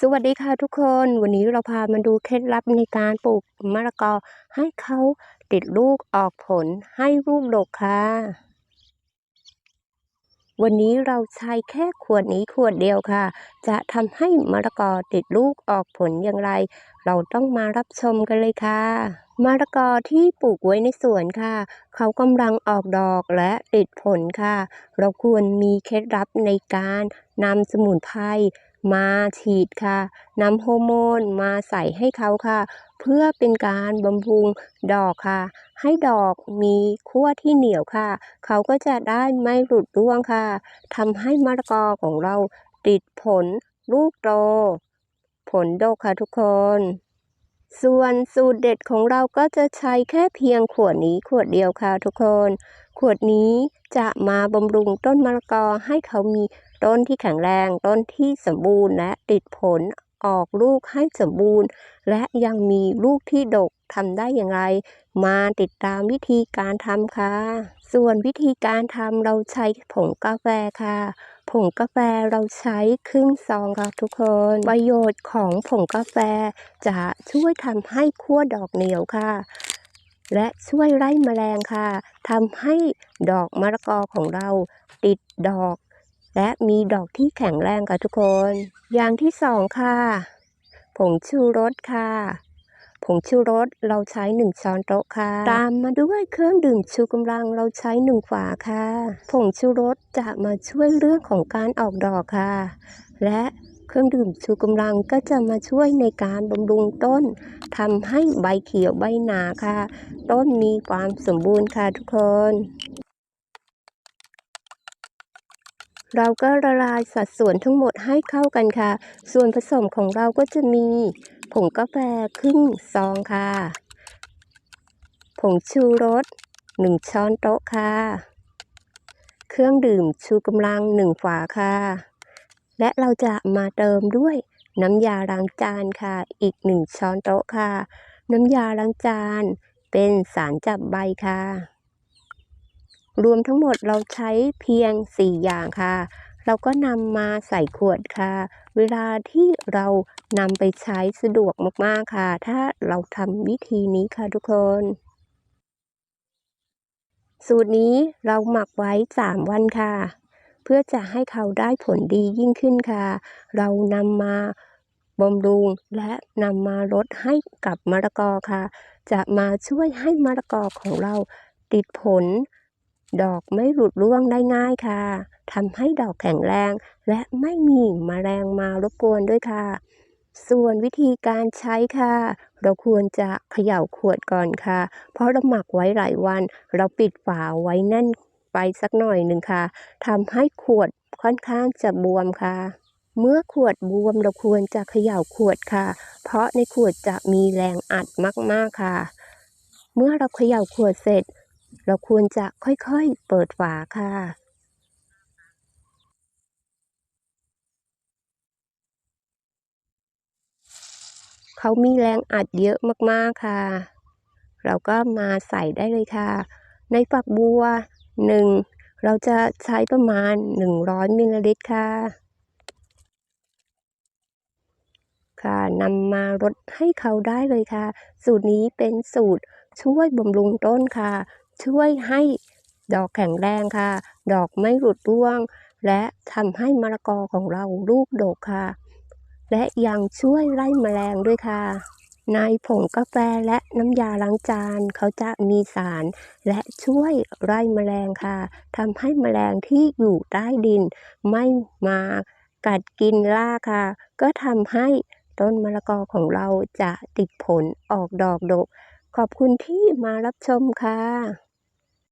สวัสดีค่ะทุกคนวันนี้เราพามาดูเคล็ดลับในการปลูกมะละกอ ให้เขาติดลูกออกผลให้ลูกดกค่ะ วันนี้เราใช้แค่ขวดนี้ขวดเดียวค่ะ จะทำให้มะละกอติดลูกออกผลอย่างไร เราต้องมารับชมกันเลยค่ะมะละกอที่ปลูกไว้ในสวนค่ะ เขากำลังออกดอกและติดผลค่ะ เราควรมีเคล็ดลับในการนำสมุนไพร มาฉีดค่ะนำฮอร์โมนมาใส่ให้เขาค่ะ เพื่อเป็นการบำรุงดอกค่ะ ให้ดอกมีขั้วที่เหนียวค่ะ เขาก็จะได้ไม่หลุดร่วงค่ะทำให้มะละกอของเราติดผลลูกโต ผลดกค่ะทุกคนส่วนสูตรเด็ดของเราก็จะใช้แค่เพียงขวดนี้ขวดเดียวค่ะทุกคน ขวดนี้จะมาบำรุงต้นมะละกอให้เขามี ต้นที่แข็งแรง ต้นที่สมบูรณ์และติดผลออกลูกให้สมบูรณ์ และยังมีลูกที่ดกทำได้อย่างไร มาติดตามวิธีการทำค่ะ ส่วนวิธีการทำเราใช้ผงกาแฟค่ะ ผงกาแฟเราใช้ครึ่งซองค่ะทุกคน ประโยชน์ของผงกาแฟจะช่วยทำให้ขั้วดอกเหนียวค่ะ และช่วยไล่แมลงค่ะทำให้ดอกมะละกอของเราติดดอก และมีดอกที่แข็งแรงค่ะทุกคน อย่างที่สองค่ะ ผงชูรสค่ะ ผงชูรสเราใช้หนึ่งช้อนโต๊ะค่ะ ตามมาด้วยเครื่องดื่มชูกำลังเราใช้หนึ่งฝาค่ะ ผงชูรสจะมาช่วยเรื่องของการออกดอกค่ะ และเครื่องดื่มชูกำลังก็จะมาช่วยในการบำรุงต้นทำให้ใบเขียวใบหนาค่ะ ต้นมีความสมบูรณ์ค่ะทุกคน เราก็ละลายสัดส่วนทั้งหมดให้เข้ากันค่ะ ส่วนผสมของเราก็จะมีผงกาแฟครึ่งซองค่ะ ผงชูรสหนึ่งช้อนโต๊ะค่ะ เครื่องดื่มชูกำลังหนึ่งฝาค่ะ และเราจะมาเติมด้วยน้ำยาล้างจานค่ะ อีกหนึ่งช้อนโต๊ะค่ะ น้ำยาล้างจานเป็นสารจับใบค่ะ รวมทั้งหมดเราใช้เพียง 4 อย่างค่ะ เราก็นำมาใส่ขวดค่ะ เวลาที่เรานำไปใช้สะดวกมากๆค่ะ ถ้าเราทำวิธีนี้ค่ะทุกคน สูตรนี้เราหมักไว้ 3 วันค่ะ เพื่อจะให้เขาได้ผลดียิ่งขึ้นค่ะ เรานำมาบำรุงและนำมาลดให้กับมะละกอค่ะ จะมาช่วยให้มะละกอของเราติดผล ดอกไม่หลุดร่วงได้ง่ายค่ะทำให้ดอกแข็งแรง และไม่มีมแมลงมารบกวนด้วยค่ะ ส่วนวิธีการใช้ค่ะ เราควรจะเขย่าขวดก่อนค่ะ เพราะเราหมักไว้หลายวัน เราปิดฝาไว้แน่นไปสักหน่อยหนึ่งค่ะทำให้ขวดค่อนข้างจะบวมค่ะ เมื่อขวดบวมเราควรจะเขย่าขวดค่ะ เพราะในขวดจะมีแรงอัดมากๆค่ะ เมื่อเราเขย่าขวดเสร็จ เราควรจะค่อยๆเปิดฝาค่ะ เขามีแรงอัดเยอะมากๆค่ะ เราก็มาใส่ได้เลยค่ะ ในฝักบัวหนึ่งเราจะใช้ประมาณ 100มิลลิลิตรค่ะ ค่ะนำมารดให้เขาได้เลยค่ะ สูตรนี้เป็นสูตรช่วยบำรุงต้นค่ะ ช่วยให้ดอกแข็งแรงค่ะ ดอกไม่หลุดร่วง และทำให้มะละกอของเราลูกดกค่ะ และยังช่วยไล่แมลงด้วยค่ะ ในผงกาแฟและน้ำยาล้างจานเขาจะมีสาร และช่วยไล่แมลงค่ะทำให้แมลงที่อยู่ใต้ดิน ไม่มากัดกินราค่ะ ก็ทำให้ต้นมะละกอของเราจะติดผลออกดอกดก ขอบคุณที่มารับชมค่ะ